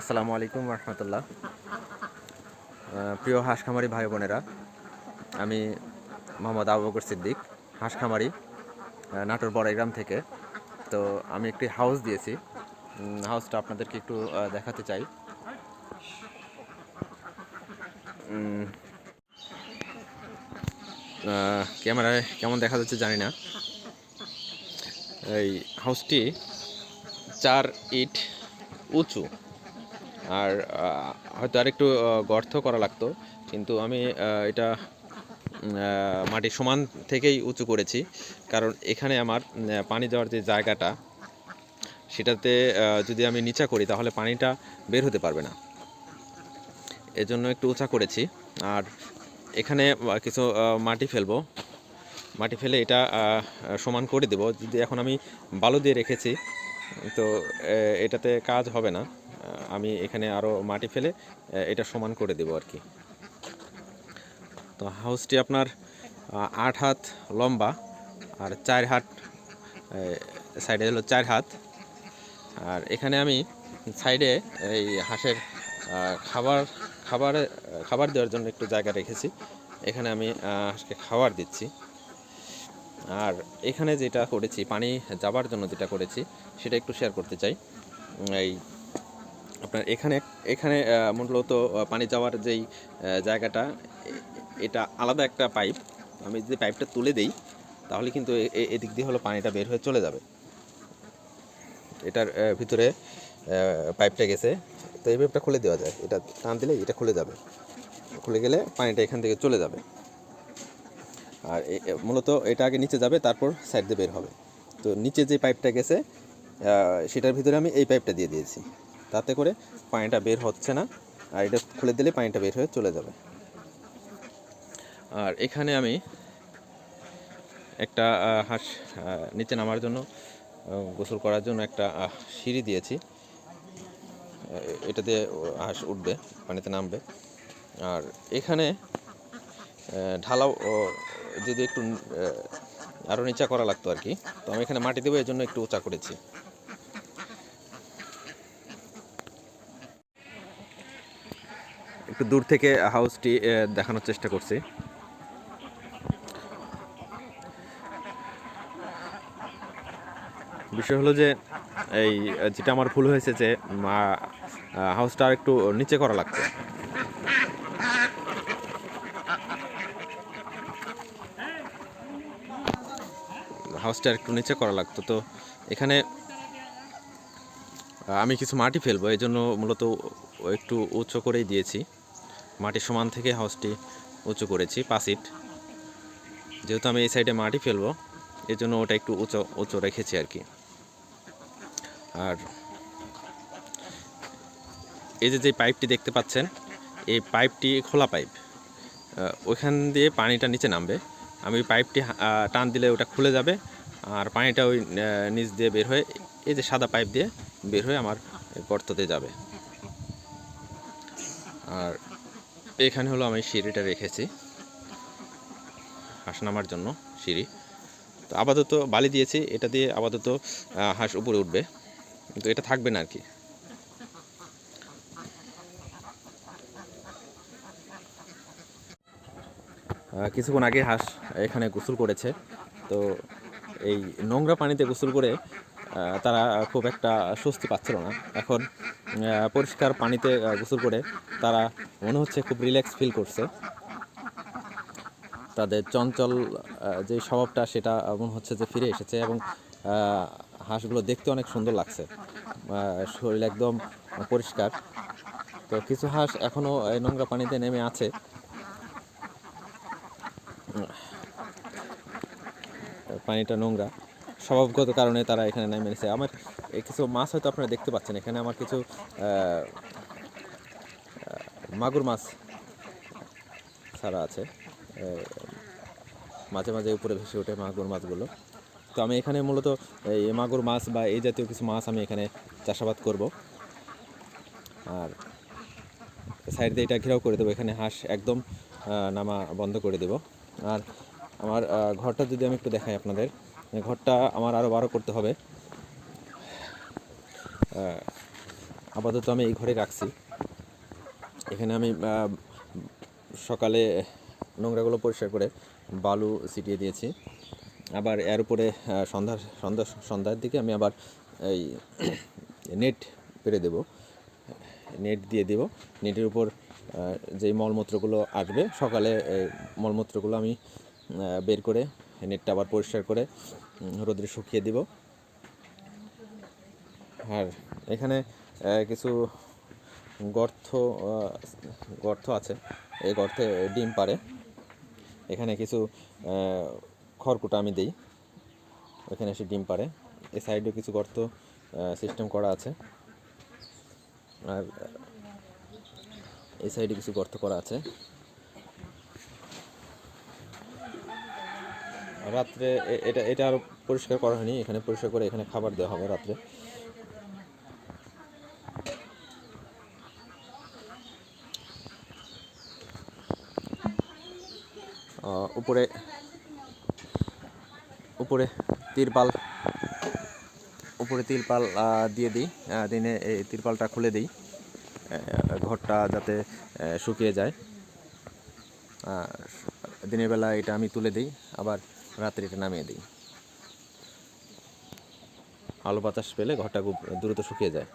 আসসালামু আলাইকুম রহমতুল্লাহ প্রিয় হাঁসখামারি ভাই বোনেরা আমি মোহাম্মদ আবু সিদ্দিক হাঁস খামারি আহ, নাটোর বড়াইগ্রাম থেকে। তো আমি একটি হাউস দিয়েছি। হাউসটা আপনাদেরকে একটু দেখাতে চাই। ক্যামেরায় কেমন দেখা যাচ্ছে জানি না। এই হাউসটি চার ইট উঁচু। আর হয়তো আরেকটু আহ, গর্ত করা লাগতো কিন্তু আমি এটা মাটি সমান থেকেই উঁচু করেছি। কারণ এখানে আমার পানি দেওয়ার যে জায়গাটা সেটাতে যদি আমি নিচা করি তাহলে পানিটা বের হতে পারবে না। এজন্য একটু উঁচা করেছি। আর এখানে কিছু মাটি ফেলব। মাটি ফেলে এটা সমান করে দেব। যদি এখন আমি বালু দিয়ে রেখেছি তো এটাতে কাজ হবে না। আমি এখানে আরও মাটি ফেলে এটা সমান করে দেব আর কি। তো হাউসটি আপনার আট হাত লম্বা আর চার হাত সাইডে হলো চার হাত। আর এখানে আমি সাইডে এই হাঁসের খাবার খাবার খাবার দেওয়ার জন্য একটু জায়গা রেখেছি। এখানে আমি হাঁসকে খাবার দিচ্ছি। আর এখানে যেটা করেছি, পানি যাবার জন্য যেটা করেছি, সেটা একটু শেয়ার করতে চাই। এই আপনার এখানে এখানে মূলত পানি যাওয়ার যেই জায়গাটা এটা আলাদা একটা পাইপ। আমি যদি পাইপটা তুলে দেই, তাহলে কিন্তু এদিক দিয়ে হলো পানিটা বের হয়ে চলে যাবে। এটার ভিতরে পাইপটা গেছে। তো এই পাইপটা খুলে দেওয়া যায়। এটা টান দিলে এটা খুলে যাবে। খুলে গেলে পানিটা এখান থেকে চলে যাবে। আর মূলত এটা আগে নিচে যাবে, তারপর সাইড দিয়ে বের হবে। তো নিচে যে পাইপটা গেছে সেটার ভিতরে আমি এই পাইপটা দিয়ে দিয়েছি। তাতে করে পানিটা বের হচ্ছে না আর এটা খুলে দিলে পানিটা বের হয়ে চলে যাবে। আর এখানে আমি একটা হাঁস নিচে নামার জন্য গোসল করার জন্য একটা সিঁড়ি দিয়েছি। আহ, এটা দিয়ে হাঁস উঠবে পানিতে নামবে। আর এখানে ঢালাও যদি একটু আরও নিচা করা লাগতো আর কি তো আমি এখানে মাটি দেবো এই জন্য একটু উঁচা করেছি। একটু দূর থেকে হাউসটি দেখানোর চেষ্টা করছি। বিষয় হলো যে, এই, যেটা আমার ভুল হয়েছে যে হাউসটা আর একটু নিচে করা লাগতো হাউসটা একটু নিচে করা লাগতো। তো এখানে আমি কিছু মাটি ফেলব এই জন্য মূলত একটু উঁচু করেই দিয়েছি। মাটি সমান থেকে হাউসটি উঁচু করেছি, পাঁচ ইট যেহেতু আমি এই সাইডে মাটি ফেলব এই জন্য ওটা একটু উঁচু উঁচু রেখেছি আর কি। আর এই যে যে পাইপটি দেখতে পাচ্ছেন, এই পাইপটি খোলা পাইপ। ওইখান দিয়ে পানিটা নিচে নামবে। আমি পাইপটি টান দিলে ওটা খুলে যাবে, আর পানিটা ওই নিচ দিয়ে বের হয়ে, এই যে সাদা পাইপ দিয়ে বের হয়ে আমার গর্ততে যাবে। আর এখানে হলো আমি সিঁড়িটা রেখেছি। হাঁস নামার জন্য সিঁড়ি। তো আপাতত বালি দিয়েছি, এটা দিয়ে আপাতত হাঁস উপরে উঠবে। কিন্তু এটা থাকবে না আর কি কিছুক্ষণ আগে হাঁস এখানে গোসল করেছে। তো এই নোংরা পানিতে গোসল করে তারা খুব একটা স্বস্তি পাচ্ছিল না। এখন পরিষ্কার পানিতে গোসল করে তারা মনে হচ্ছে খুব রিল্যাক্স ফিল করছে। তাদের চঞ্চল যে স্বভাবটা সেটা মনে হচ্ছে যে ফিরে এসেছে এবং হাঁসগুলো দেখতে অনেক সুন্দর লাগছে। শরীর একদম পরিষ্কার। তো কিছু হাঁস এখনও নোংরা পানিতে নেমে আছে। পানিটা নোংরা। স্বভাবগত কারণে তারা এখানে নেমে এসেছে আমার কিছু মাছ হয়তো আপনারা দেখতে পাচ্ছেন। এখানে আমার কিছু মাগুর মাছ ছাড়া আছে। মাঝে মাঝে উপরে ভেসে ওঠে মাগুর মাছগুলো। তো আমি এখানে মূলত এই মাগুর মাছ বা এই জাতীয় কিছু মাছ আমি এখানে চাষাবাদ করব। আর সাইড দিয়ে এটা ঘেরাও করে দেবো। এখানে হাঁস একদম নামা বন্ধ করে দেব। আর আমার ঘরটা যদি আমি একটু দেখাই আপনাদের। ঘরটা আমার আরও বারো করতে হবে। আপাতত আমি এই ঘরে রাখছি। এখানে আমি সকালে নোংরাগুলো পরিষ্কার করে বালু ছিটিয়ে দিয়েছি। আবার এর উপরে সন্ধ্যার সন্ধ্যা সন্ধ্যার দিকে আমি আবার এই নেট পেরে দেব। নেট দিয়ে দেব। নেটের উপর যেই মলমূত্রগুলো আসবে সকালে মলমূত্রগুলো আমি বের করে নেটটা আবার পরিষ্কার করে রোদ্রে শুকিয়ে দিব। আর এখানে কিছু গর্ত গর্ত আছে। এই গর্তে ডিম পারে এখানে কিছু খড়কুটা আমি দিই। এখানে এসে ডিম পারে এই সাইডেও কিছু গর্ত সিস্টেম করা আছে। আর এই সাইডে কিছু গর্ত করা আছে। রাত্রে এটা এটা আরও পরিষ্কার করা হয়নি, এখানে পরিষ্কার করে এখানে খাবার দেওয়া হবে রাত্রে। উপরে উপরে তিরপাল উপরে তিরপাল দিয়ে দিই দিনে এই তিরপালটা খুলে দিই ঘরটা যাতে শুকিয়ে যায়। দিনের বেলা এটা আমি তুলে দিই, আবার রাত্রে এটা নামিয়ে দিই। আলো বাতাস পেলে ঘরটা খুব দ্রুত শুকিয়ে যায়।